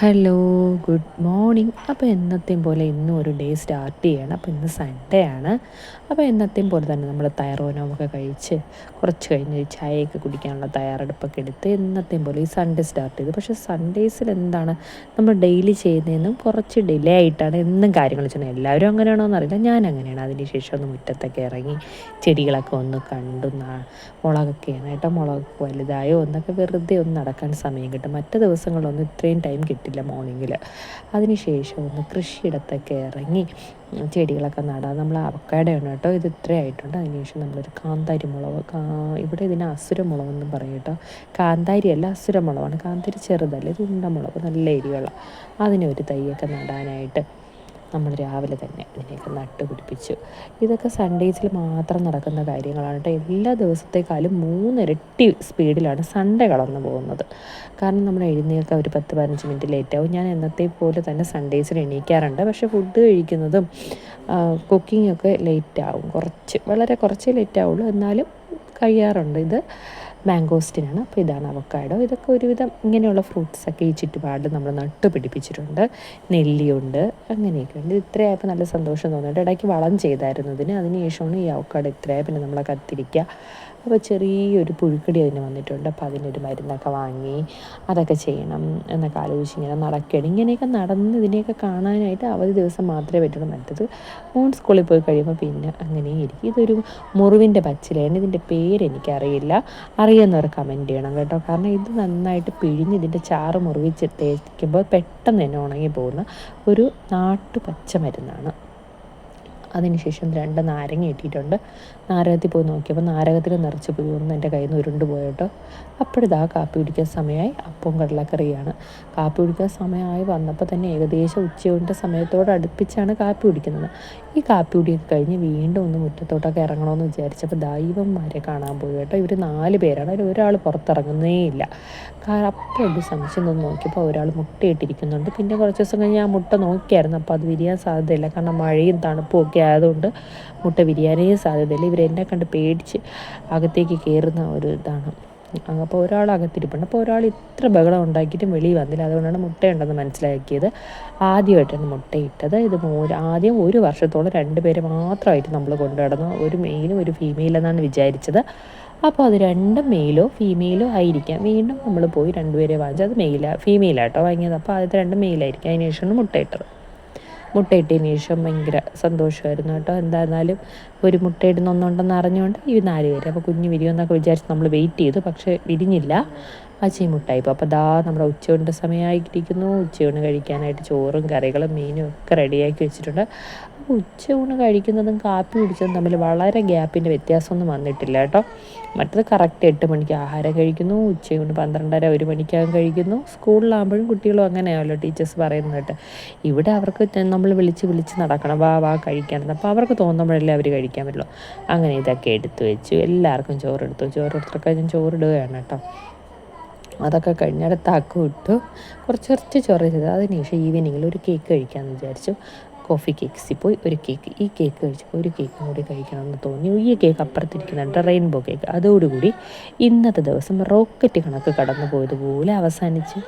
Hello good morning അപ്പോൾ എന്നത്തെയും പോലെ ഇന്നും ഒരു ഡേ സ്റ്റാർട്ട് ചെയ്യണം. അപ്പോൾ ഇന്ന് സൺഡേ ആണ്. അപ്പോൾ എന്നത്തെയും പോലെ തന്നെ നമ്മൾ തയ്യാറോനമൊക്കെ കഴിച്ച് കുറച്ച് കഴിഞ്ഞ് ചായയൊക്കെ കുടിക്കാനുള്ള തയ്യാറെടുപ്പൊക്കെ എടുത്ത് എന്നത്തെയും പോലെ ഈ സൺഡേ സ്റ്റാർട്ട് ചെയ്തു. പക്ഷേ സൺഡേസിൽ എന്താണ് നമ്മൾ ഡെയിലി ചെയ്യുന്നതെന്നും കുറച്ച് ഡിലേ ആയിട്ടാണ് എന്നും കാര്യങ്ങൾ ചെയ്യുന്നത്. എല്ലാവരും അങ്ങനെയാണോ എന്നറിയില്ല. ഞാൻ അങ്ങനെയാണ്. അതിന് ശേഷം ഒന്ന് മുറ്റത്തൊക്കെ ഇറങ്ങി ചെടികളൊക്കെ ഒന്ന് കണ്ടു മുളകൊക്കെ ആണ് കേട്ടോ മുളക് വലുതായോ എന്നൊക്കെ വെറുതെ ഒന്ന് നടക്കാൻ സമയം കിട്ടും. മറ്റു ദിവസങ്ങളൊന്നും ഇത്രയും ടൈം കിട്ടില്ല മോർണിംഗിൽ. അതിനുശേഷം ഒന്ന് കൃഷിയിടത്തൊക്കെ ഇറങ്ങി ചെടികളൊക്കെ നടാം. നമ്മൾ അവക്കാടയാണ് കേട്ടോ. ഇത് ഇത്രയായിട്ടുണ്ട് അതിനുശേഷം നമ്മളൊരു കാന്താരി മുളക് ഇവിടെ ഇതിന് അസുരമുളക് എന്ന് പറയും കേട്ടോ. കാന്താരി അല്ല അസുരമുളകാണ്. കാന്താരി ചെറുതല്ല. ഇത് ഉണ്ടമുളക് നല്ല എരിവുള്ള. അതിനൊരു തൈയൊക്കെ നടാനായിട്ട് നമ്മൾ രാവിലെ തന്നെ ഇതിനെയൊക്കെ നട്ടുപിടിപ്പിച്ചു. ഇതൊക്കെ സൺഡേസിൽ മാത്രം നടക്കുന്ന കാര്യങ്ങളാണ് കേട്ടോ എല്ലാ ദിവസത്തേക്കാളും മൂന്നിരട്ടി സ്പീഡിലാണ് സൺഡേ കടന്നു പോകുന്നത്. കാരണം നമ്മൾ എഴുന്നേൽക്കാൻ ഒരു പത്ത് പതിനഞ്ച് മിനിറ്റ് ലേറ്റാവും ഞാൻ എന്നത്തെ പോലെ തന്നെ സൺഡേസിൽ എണീക്കാറുണ്ട്. പക്ഷേ ഫുഡ് കഴിക്കുന്നതും കുക്കിങ്ങൊക്കെ ലേറ്റ് ആവും. കുറച്ച് വളരെ കുറച്ചേ ലേറ്റ് ആവുള്ളൂ. എന്നാലും കഴിയാറുണ്ട്. ഇത് മാംഗോസ്റ്റിനാണ്. അപ്പോൾ ഇതാണ് അവക്കാഡോ. ഇതൊക്കെ ഒരുവിധം ഇങ്ങനെയുള്ള ഫ്രൂട്ട്സൊക്കെ ഈ ചുറ്റുപാട് നമ്മൾ നട്ട് പിടിപ്പിച്ചിട്ടുണ്ട്. നെല്ലിയുണ്ട് അങ്ങനെയൊക്കെ ഉണ്ട്. ഇത്രയായപ്പോൾ നല്ല സന്തോഷം തോന്നുന്നുണ്ട് ഇടയ്ക്ക് വളം ചെയ്തായിരുന്നു ഇതിന് അതിന് ശേഷമാണ് ഈ അവക്കാട് ഇത്രയായ. പിന്നെ നമ്മളെ കത്തിരിക്കുക അപ്പോൾ ചെറിയൊരു പുഴുക്കടി അതിന് വന്നിട്ടുണ്ട്. അപ്പോൾ അതിനൊരു മരുന്നൊക്കെ വാങ്ങി അതൊക്കെ ചെയ്യണം എന്നൊക്കെ ആലോചിച്ച് ഇങ്ങനെ നടക്കണം ഇങ്ങനെയൊക്കെ നടന്ന് ഇതിനെയൊക്കെ കാണാനായിട്ട് അവധി ദിവസം മാത്രമേ പറ്റുള്ളൂ. മറ്റത് മോൺ സ്കൂളിൽ പോയി കഴിയുമ്പോൾ പിന്നെ അങ്ങനെ ഇരിക്കും ഇതൊരു മുറിവിന്റെ പച്ചിലയാണ്. ഇതിന്റെ പേര് എനിക്കറിയില്ല അറിയുന്നവർ കമന്റ് ചെയ്യണം കേട്ടോ. കാരണം ഇത് നന്നായിട്ട് പിഴിഞ്ഞ് ഇതിന്റെ ചാറ് മുറിവിച്ച് തേക്കുമ്പോൾ പെട്ടെന്ന് തന്നെ ഉണങ്ങി പോകുന്ന ഒരു നാട്ടു പച്ചമരുന്നാണ് അതിനുശേഷം രണ്ട് നാരങ്ങ ഇട്ടിട്ടുണ്ട്. നാരകത്തിൽ പോയി നോക്കിയപ്പോൾ നാരകത്തിൽ നിറച്ച് പുഴുവൊന്നും എന്റെ കയ്യിൽ നിന്ന് ഉരുണ്ട് പോയിട്ടോ. അപ്പോഴിതാ കാപ്പി കുടിക്കാൻ സമയമായി. അപ്പവും കടലക്കറിയാണ്. കാപ്പി കുടിക്കാൻ സമയമായി വന്നപ്പോൾ തന്നെ ഏകദേശം ഉച്ചയുടെ സമയത്തോട് അടുപ്പിച്ചാണ് കാപ്പി കുടിക്കുന്നത്. ഈ കാപ്പി കുടിയൊക്കെ കഴിഞ്ഞ് വീണ്ടും ഒന്ന് മുറ്റത്തോട്ടൊക്കെ ഇറങ്ങണമെന്ന് വിചാരിച്ചപ്പോൾ ദൈവന്മാരെ കാണാൻ പോയി കേട്ടോ. ഇവർ നാല് പേരാണ്. അതിൽ ഒരാൾ പുറത്തിറങ്ങുന്നേ ഇല്ല. കാരണം അപ്പോൾ ഒരു സംശയം ഒന്ന് നോക്കിയപ്പോൾ ഒരാൾ മുട്ടയിട്ടിരിക്കുന്നുണ്ട്. പിന്നെ കുറച്ച് ദിവസം കഴിഞ്ഞ് ആ മുട്ട നോക്കിയായിരുന്നു. അപ്പോൾ അത് വിരിയാൻ സാധ്യതയില്ല. കാരണം മഴയും തണുപ്പും ഒക്കെ ആയതുകൊണ്ട് മുട്ട വിരിയാനേ സാധ്യതയില്ല. ഇവരെന്നെ കണ്ട് പേടിച്ച് അകത്തേക്ക് കയറുന്ന ഒരു ഇതാണ്. അപ്പോൾ ഒരാൾ അകത്തിരിപ്പുണ്ട്. അപ്പോൾ ഒരാൾ ഇത്ര ബഹളം ഉണ്ടാക്കിയിട്ടും വെളിയിൽ വന്നില്ല. അതുകൊണ്ടാണ് മുട്ടയുണ്ടെന്ന് മനസ്സിലാക്കിയത്. ആദ്യമായിട്ടാണ് മുട്ടയിട്ടത്. ഇത് ആദ്യം ഒരു വർഷത്തോളം രണ്ട് പേരെ മാത്രമായിട്ട് നമ്മൾ കൊണ്ടു നടന്നു ഒരു മെയിലും ഒരു ഫീമെയിലെന്നാണ് വിചാരിച്ചത്. അപ്പോൾ അത് രണ്ടും മെയിലോ ഫീമെയിലോ ആയിരിക്കാം. വീണ്ടും നമ്മൾ പോയി രണ്ടുപേരെ വാങ്ങിച്ചത് അത് മെയിലാണ് ഫീമെയിലാട്ടോ വാങ്ങിയത്. അപ്പോൾ ആദ്യത്തെ രണ്ട് മെയിലായിരിക്കും അതിനുശേഷമാണ് മുട്ടയിട്ടത്. മുട്ടയിട്ടതിന് ശേഷം ഭയങ്കര സന്തോഷമായിരുന്നു കേട്ടോ. എന്തായിരുന്നാലും ഒരു മുട്ടയിടുന്ന ഒന്നുണ്ടെന്ന് അറിഞ്ഞുകൊണ്ട് ഈ നാല് പേര്. അപ്പോൾ കുഞ്ഞ് വിരിയുമെന്നൊക്കെ വിചാരിച്ച് നമ്മൾ വെയിറ്റ് ചെയ്തു. പക്ഷേ വിരിഞ്ഞില്ല. മുട്ടായിപ്പോൾ അപ്പോൾ ദാ നമ്മുടെ ഉച്ചയൂണിന്റെ സമയമായിരിക്കുന്നു ഉച്ചയൂണ് കഴിക്കാനായിട്ട് ചോറും കറികളും മീനും ഒക്കെ റെഡിയാക്കി വെച്ചിട്ടുണ്ട്. അപ്പോൾ ഉച്ചയൂണ് കഴിക്കുന്നതും കാപ്പി കുടിച്ചതും തമ്മിൽ വളരെ ഗ്യാപ്പിന്റെ വ്യത്യാസമൊന്നും വന്നിട്ടില്ല കേട്ടോ. മറ്റത് കറക്റ്റ് എട്ട് മണിക്ക് ആഹാരം കഴിക്കുന്നു. ഉച്ചയൂണ് പന്ത്രണ്ടര ഒരു മണിക്കകം കഴിക്കുന്നു. സ്കൂളിലാകുമ്പോഴും കുട്ടികളും അങ്ങനെയാണല്ലോ ടീച്ചേഴ്സ് പറയുന്നത് കേട്ടോ. ഇവിടെ അവർക്ക് നമ്മൾ വിളിച്ച് വിളിച്ച് നടക്കണം. വാ വാ കഴിക്കണം അപ്പോൾ അവർക്ക് തോന്നുമ്പോഴല്ലേ അവർ കഴിക്കാൻ പറ്റുള്ളൂ. അങ്ങനെ ഇതൊക്കെ എടുത്തു വെച്ചു. എല്ലാവർക്കും ചോറെടുത്തു ചോറെടുത്തൊക്കെ ഞാൻ ചോറിടുകയാണ് കേട്ടോ. അതൊക്കെ കഴിഞ്ഞിടത്ത് ആക്കും ഇട്ടു കുറച്ച് കുറച്ച് ചോറ് ചെയ്ത്. അതിനുശേഷം ഈവനിങ്ങിൽ ഒരു കേക്ക് കഴിക്കാമെന്ന് വിചാരിച്ചു. കോഫി കേക്ക്സിൽ പോയി ഒരു കേക്ക് ഈ കേക്ക് കഴിച്ചപ്പോൾ ഒരു കേക്കും കൂടി കഴിക്കണമെന്ന് തോന്നി. ഈ കേക്ക് അപ്പുറത്തിരിക്കുന്നുണ്ട് റെയിൻബോ കേക്ക് അതോടുകൂടി ഇന്നത്തെ ദിവസം റോക്കറ്റ് കണക്ക് കടന്നു പോയതുപോലെ അവസാനിച്ച്.